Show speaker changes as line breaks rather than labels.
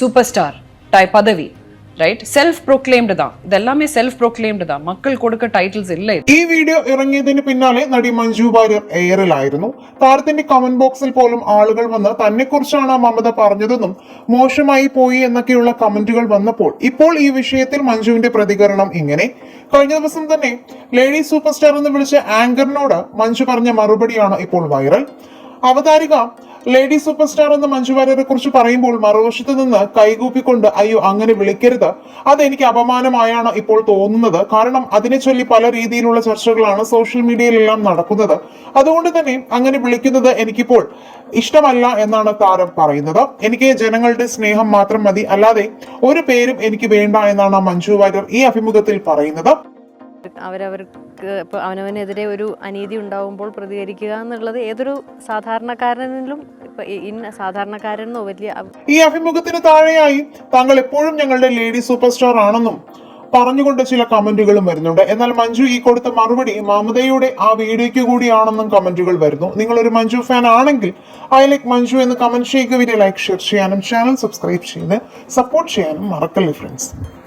Super star tie பதவி right self proclaimed தான் இதெல்லாமே செல்ஃப் ப்ரொக்ளைம்டு தான் மக்கள் கொடுக்க டைட்டில்ஸ் இல்லை
ഈ വീഡിയോ ഇറങ്ങിയതിന് പിന്നാലെ നടി മഞ്ജു വാര്യർ എയറിലായിരുന്നു താരത്തിന്റെ കമന്റ് ബോക്സിൽ പോലും ആളുകൾ വന്ന് തന്നെ കുറിച്ചാണ് മമത പറഞ്ഞതെന്നും മോശമായി പോയി എന്നൊക്കെയുള്ള കമന്റുകൾ വന്നപ്പോൾ ഇപ്പോൾ ഈ വിഷയത്തിൽ മഞ്ജുവിന്റെ പ്രതികരണം ഇങ്ങനെ കഴിഞ്ഞ ദിവസം തന്നെ ലേഡി സൂപ്പർ സ്റ്റാർ എന്ന് വിളിച്ച ആങ്കറിനോട് മഞ്ജു പറഞ്ഞ മറുപടിയാണ് ഇപ്പോൾ വൈറൽ അവതാരിക ലേഡി സൂപ്പർ സ്റ്റാർ എന്ന മഞ്ജു വാര്യരെ കുറിച്ച് പറയുമ്പോൾ മറുവശത്ത് നിന്ന് കൈകൂപ്പിക്കൊണ്ട് അയ്യോ അങ്ങനെ വിളിക്കരുത്. അതെനിക്ക് അപമാനമായാണ് ഇപ്പോൾ തോന്നുന്നത്. കാരണം അതിനെ ചൊല്ലി പല രീതിയിലുള്ള ചർച്ചകളാണ് സോഷ്യൽ മീഡിയയിലെല്ലാം നടക്കുന്നത്. അതുകൊണ്ട് തന്നെ അങ്ങനെ വിളിക്കുന്നത് എനിക്കിപ്പോൾ ഇഷ്ടമല്ല എന്നാണ് താരം പറയുന്നത്. എനിക്ക് ജനങ്ങളുടെ സ്നേഹം മാത്രം മതി. അല്ലാതെ ഒരു പേരും എനിക്ക് വേണ്ട എന്നാണ് മഞ്ജു വാര്യർ ഈ അഭിമുഖത്തിൽ പറയുന്നത്.
അവരവർക്ക് ഇപ്പോൾ അവനവനെതിരെ ഒരു അനീതി ഉണ്ടാവുമ്പോൾ പ്രതികരിക്കുക എന്നുള്ളത് ഏതൊരു സാധാരണക്കാരനിലും ഇന്ന വലിയ
ഈ അഭിമുഖത്തിന് താഴെയായി താങ്കൾ എപ്പോഴും ഞങ്ങളുടെ ലേഡി സൂപ്പർ സ്റ്റാർ ആണെന്നും പറഞ്ഞുകൊണ്ട് ചില കമന്റുകളും വരുന്നുണ്ട്. എന്നാൽ മഞ്ജു ഈ കൊടുത്ത മറുപടി മമതയുടെ ആ വീഡിയോയ്ക്ക് കൂടിയാണെന്നും കമന്റുകൾ വരുന്നു. നിങ്ങൾ ഒരു മഞ്ജു ഫാൻ ആണെങ്കിൽ ഐ ലൈക്ക് മഞ്ജു എന്ന് കമന്റ് ചെയ്യുക വീഡിയോ ലൈക്ക് ഷെയർ ചെയ്യാനും ചാനൽ സബ്സ്ക്രൈബ് ചെയ്ത് സപ്പോർട്ട് ചെയ്യാനും മറക്കല്ലേ ഫ്രണ്ട്സ്